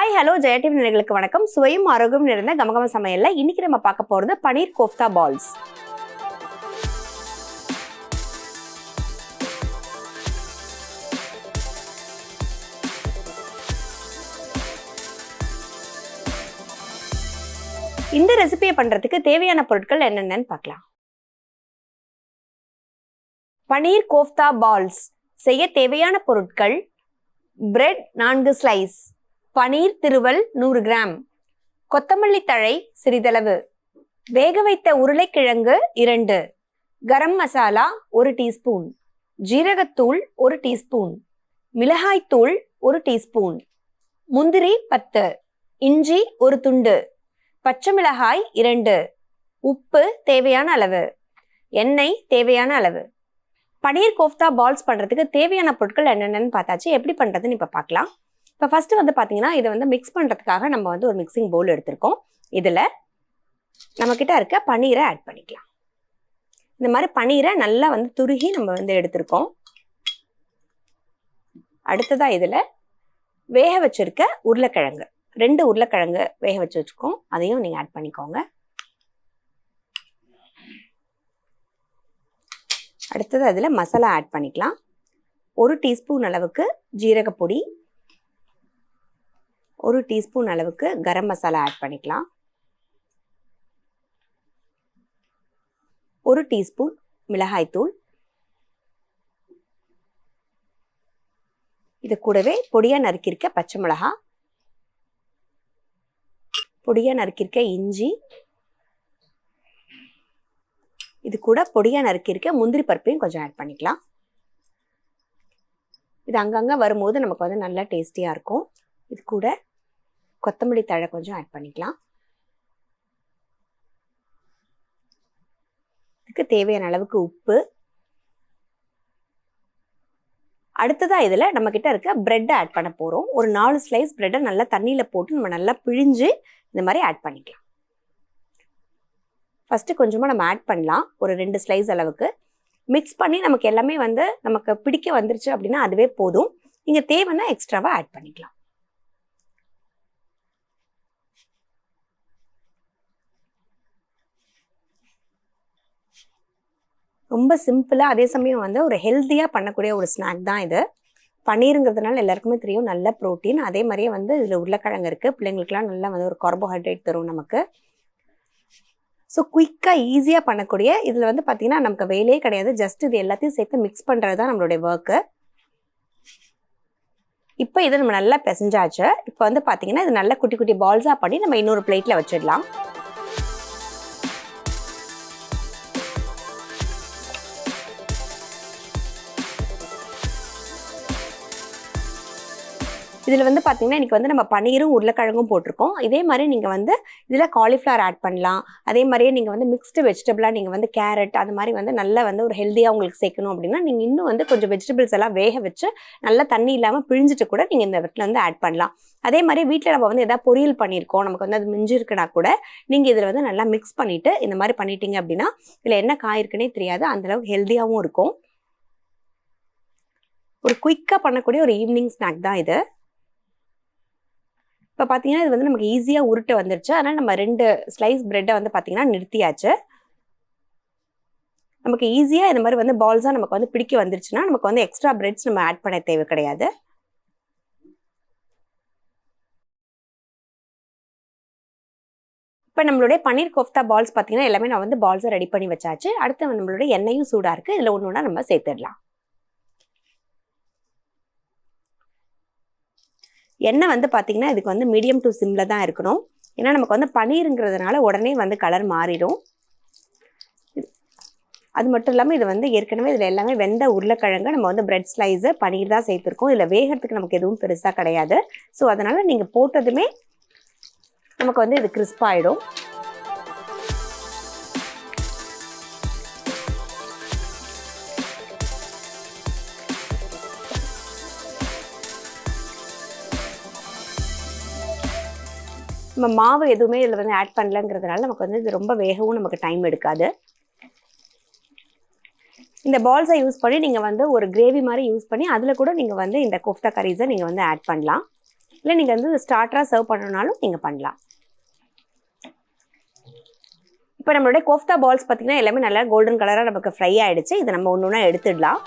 Hi hello Jaya TV நேயர்களுக்கு வணக்கம். சுவையும் ஆரோக்கியம் நிறைந்த கமகம சமையல்ல இன்னைக்கு நம்ம பார்க்க போறது பனீர் கோஃப்தா பால்ஸ். இந்த ரெசிபியை பண்றதுக்கு தேவையான பொருட்கள் என்னென்னு பார்க்கலாம். பனீர் கோஃப்தா பால்ஸ். செய்ய தேவையான பொருட்கள் பிரெட் நான்கு ஸ்லைஸ் பனீர் திருவல் நூறு கிராம். கொத்தமல்லி தழை சிறிதளவு. வேக வைத்த உருளைக்கிழங்கு இரண்டு. கரம் மசாலா ஒரு டீஸ்பூன். ஜீரகத்தூள் ஒரு டீஸ்பூன். மிளகாய்த்தூள் ஒரு டீஸ்பூன். முந்திரி பத்து. இஞ்சி ஒரு துண்டு. பச்சை மிளகாய் இரண்டு. உப்பு தேவையான அளவு. எண்ணெய் தேவையான அளவு. பனீர் கோஃப்தா பால்ஸ் பண்ணுறதுக்கு தேவையான பொருட்கள் என்னென்னு பார்த்தாச்சு. எப்படி பண்ணுறதுன்னு இப்போ பார்க்கலாம். இப்போ ஃபஸ்ட்டு வந்து பார்த்தீங்கன்னா இதை வந்து மிக்ஸ் பண்ணுறதுக்காக நம்ம வந்து ஒரு மிக்சிங் பவுல் எடுத்திருக்கோம். இதில் நம்மக்கிட்ட இருக்க பன்னீரை ஆட் பண்ணிக்கலாம். இந்த மாதிரி பன்னீரை நல்லா வந்து துருகி நம்ம வந்து எடுத்திருக்கோம். அடுத்ததாக இதில் வேக வச்சுருக்க உருளைக்கிழங்கு ரெண்டு உருளைக்கிழங்கு வேக வச்சு வச்சுருக்கோம். அதையும் நீங்கள் ஆட் பண்ணிக்கோங்க. அடுத்தது அதில் மசாலா ஆட் பண்ணிக்கலாம். ஒரு டீஸ்பூன் அளவுக்கு ஜீரகப்பொடி ஒரு டீஸ்பூன் அளவுக்கு கரம் மசாலா ஆட் பண்ணிக்கலாம். ஒரு டீஸ்பூன் மிளகாய்த்தூள் இது கூடவே பொடியாக நறுக்கியிருக்க பச்சை மிளகா. பொடியாக நறுக்கியிருக்க இஞ்சி. இது கூட பொடியாக நறுக்கியிருக்க முந்திரி பருப்பையும் கொஞ்சம் ஆட் பண்ணிக்கலாம். இது அங்கங்கே வரும்போது நமக்கு வந்து நல்லா டேஸ்டியாக இருக்கும். இது கூட கொத்தமல்லி தழை கொஞ்சம் ஆட் பண்ணிக்கலாம். இதுக்கு தேவையான அளவுக்கு உப்பு. அடுத்ததாக இதில் நம்மக்கிட்ட இருக்க ப்ரெட்டை ஆட் பண்ண போகிறோம் ஒரு நாலு ஸ்லைஸ் ப்ரெட்டை நல்லா தண்ணியில் போட்டு நம்ம நல்லா பிழிஞ்சு இந்த மாதிரி ஆட் பண்ணிக்கலாம். ஃபஸ்ட்டு கொஞ்சமாக நம்ம ஆட் பண்ணலாம். ஒரு ரெண்டு ஸ்லைஸ் அளவுக்கு. மிக்ஸ் பண்ணி நமக்கு எல்லாமே வந்து நமக்கு பிடிக்க வந்துருச்சு அப்படின்னா அதுவே போதும். நீங்கள் தேவைன்னா எக்ஸ்ட்ராவாக ஆட் பண்ணிக்கலாம். ரொம்ப சிம்பிளாக அதே சமயம் வந்து ஒரு ஹெல்த்தியாக பண்ணக்கூடிய ஒரு ஸ்நாக் தான் இது. பன்னீருங்கிறதுனால எல்லாருக்குமே தெரியும் நல்ல ப்ரோட்டீன் அதே மாதிரியே வந்து இதில் உருளைக்கிழங்கு இருக்குது பிள்ளைங்களுக்குலாம் நல்லா வந்து ஒரு கார்போஹைட்ரேட் தரும் நமக்கு. ஸோ குயிக்காக ஈஸியாக பண்ணக்கூடிய இதில் வந்து பார்த்திங்கன்னா நமக்கு வேலையே கிடையாது. ஜஸ்ட் இது எல்லாத்தையும் சேர்த்து மிக்ஸ் பண்ணுறது தான் நம்மளுடைய ஒர்க்கு இப்போ இதை நம்ம நல்லா பிசைஞ்சாச்சு. இப்போ வந்து பார்த்திங்கன்னா இது நல்லா குட்டி குட்டி பால்ஸாக பண்ணி நம்ம இன்னொரு பிளேட்டில் வச்சிடலாம். இதில் வந்து பார்த்தீங்கன்னா இன்றைக்கி வந்து நம்ம பன்னீரும் உருளைக்கிழங்கும் போட்டிருக்கோம். இதே மாதிரி நீங்கள் வந்து இதில் காலிஃப்ளவர் ஆட் பண்ணலாம். அதே மாதிரியே நீங்கள் வந்து மிக்ஸ்டு வெஜிடபிளாக நீங்கள் வந்து கேரட் அது மாதிரி வந்து நல்லா வந்து ஒரு ஹெல்த்தியாக உங்களுக்கு சேர்க்கணும் அப்படின்னா நீங்கள் இன்னும் வந்து கொஞ்சம் வெஜிடபிள்ஸ் எல்லாம் வேக வச்சு நல்லா தண்ணி இல்லாமல் பிழிஞ்சிட்டு கூட நீங்கள் இந்த இடத்துல வந்து ஆட் பண்ணலாம். அதே மாதிரி வீட்டில் நம்ம வந்து எதாவது பொரியல் பண்ணியிருக்கோம் நமக்கு வந்து அது மிஞ்சி இருக்குன்னா கூட நீங்கள் இதில் வந்து நல்லா மிக்ஸ் பண்ணிவிட்டு இந்த மாதிரி பண்ணிட்டீங்க அப்படின்னா இதில் என்ன காய் இருக்குன்னே தெரியாது. அந்தளவுக்கு ஹெல்த்தியாகவும் இருக்கும். ஒரு குயிக்காக பண்ணக்கூடிய ஒரு ஈவினிங் ஸ்நாக் தான் இது. இப்போ பார்த்தீங்கன்னா இது வந்து நமக்கு ஈஸியாக உருட்டு வந்துருச்சு. அதனால் நம்ம ரெண்டு ஸ்லைஸ் ப்ரெட்டை வந்து பார்த்தீங்கன்னா நிறுத்தியாச்சு. நமக்கு ஈஸியாக இந்த மாதிரி வந்து பால்ஸாக நமக்கு வந்து பிடிக்க வந்துருச்சுன்னா நமக்கு வந்து எக்ஸ்ட்ரா பிரெட்ஸ் நம்ம ஆட் பண்ண தேவை கிடையாது. இப்போ நம்மளுடைய பன்னீர் கோஃப்தா பால்ஸ் பார்த்தீங்கன்னா எல்லாமே நான் வந்து பால்ஸை ரெடி பண்ணி வச்சாச்சு. அடுத்து நம்மளுடைய எண்ணெயும் சூடாக இருக்குது இதில் ஒன்று ஒன்றா நம்ம சேர்த்துடலாம். எண்ணெய் வந்து பார்த்திங்கன்னா இதுக்கு வந்து மீடியம் டு சிம்மில் தான் இருக்கணும். ஏன்னா நமக்கு வந்து பன்னீருங்கிறதுனால உடனே வந்து கலர் மாறிடும். அது மட்டும் இல்லாமல் இது வந்து ஏற்கனவே இதில் எல்லாமே வெந்த உருளைக்கிழங்கு நம்ம வந்து பிரெட் ஸ்லைஸு பன்னீர் தான் சேர்த்துருக்கோம். இதில் வேகிறதுக்கு நமக்கு எதுவும் பெருசாக கிடையாது. ஸோ அதனால் நீங்கள் போட்டதுமே நமக்கு வந்து இது கிறிஸ்பாயிடும் நம்ம மாவு எதுவுமே இதில் வந்து ஆட் பண்ணலங்கிறதுனால நமக்கு வந்து இது ரொம்ப வேகவும் நமக்கு டைம் எடுக்காது. இந்த பால்ஸை யூஸ் பண்ணி நீங்கள் வந்து ஒரு கிரேவி மாதிரி யூஸ் பண்ணி அதில் கூட நீங்கள் வந்து இந்த கோஃப்தா கரீஸை நீங்கள் வந்து ஆட் பண்ணலாம். இல்லை நீங்கள் வந்து ஸ்டார்டராக சர்வ் பண்ணணுனாலும் நீங்கள் பண்ணலாம். இப்போ நம்மளுடைய கோஃப்தா பால்ஸ் பார்த்தீங்கன்னா எல்லாமே நல்லா கோல்டன் கலராக நமக்கு ஃப்ரை ஆகிடுச்சு இதை நம்ம ஒன்று ஒன்றா எடுத்துடலாம்.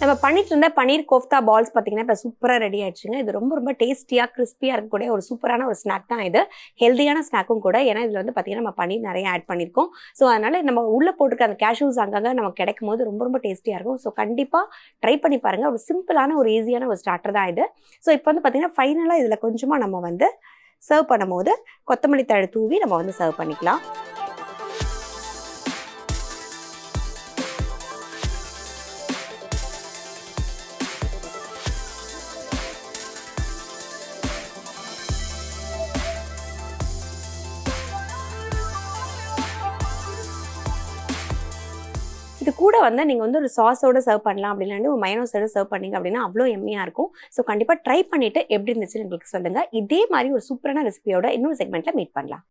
நம்ம பண்ணிட்டு இருந்த பன்னீர் கோஃப்தா பால்ஸ் பார்த்தீங்கன்னா இப்போ சூப்பராக ரெடி ஆயிடுச்சுங்க. இது ரொம்ப ரொம்ப டேஸ்டியாக கிறிஸ்பியாக இருக்கக்கூடிய ஒரு சூப்பரான ஒரு ஸ்நாக் தான் இது. ஹெல்தியான ஸ்நாக்கும் கூட. ஏன்னா இதில் வந்து பார்த்தீங்கன்னா நம்ம பன்னீர் நிறைய ஆட் பண்ணியிருக்கோம் ஸோ அதனால் நம்ம உள்ளே போட்டுருக்க அந்த கேஷ்யூஸ் அங்கங்கே நமக்கு கிடைக்கும் போது ரொம்ப ரொம்ப டேஸ்டியாக இருக்கும். ஸோ கண்டிப்பாக ட்ரை பண்ணி பாருங்கள் ஒரு சிம்பிளான ஒரு ஈஸியான ஒரு ஸ்டார்டர் தான் இது. ஸோ இப்போ வந்து பார்த்தீங்கன்னா ஃபைனலாக இதில் கொஞ்சமாக நம்ம வந்து சர்வ் பண்ணும்போது கொத்தமல்லி தழை தூவி நம்ம வந்து சர்வ் பண்ணிக்கலாம். இது கூட வந்து நீங்கள் வந்து ஒரு சாஸோட சர்வ் பண்ணலாம் அப்படின்னு ஒரு மயனோஸோட சர்வ் பண்ணீங்க அப்படின்னா அவ்வளோ எம்மியாக இருக்கும். ஸோ கண்டிப்பாக ட்ரை பண்ணிவிட்டு எப்படி இருந்துச்சுன்னு எங்களுக்கு சொல்லுங்கள் இதே மாதிரி ஒரு சூப்பரான ரெசிபியோட இன்னொரு செக்மெண்ட்டில் மீட் பண்ணலாம்.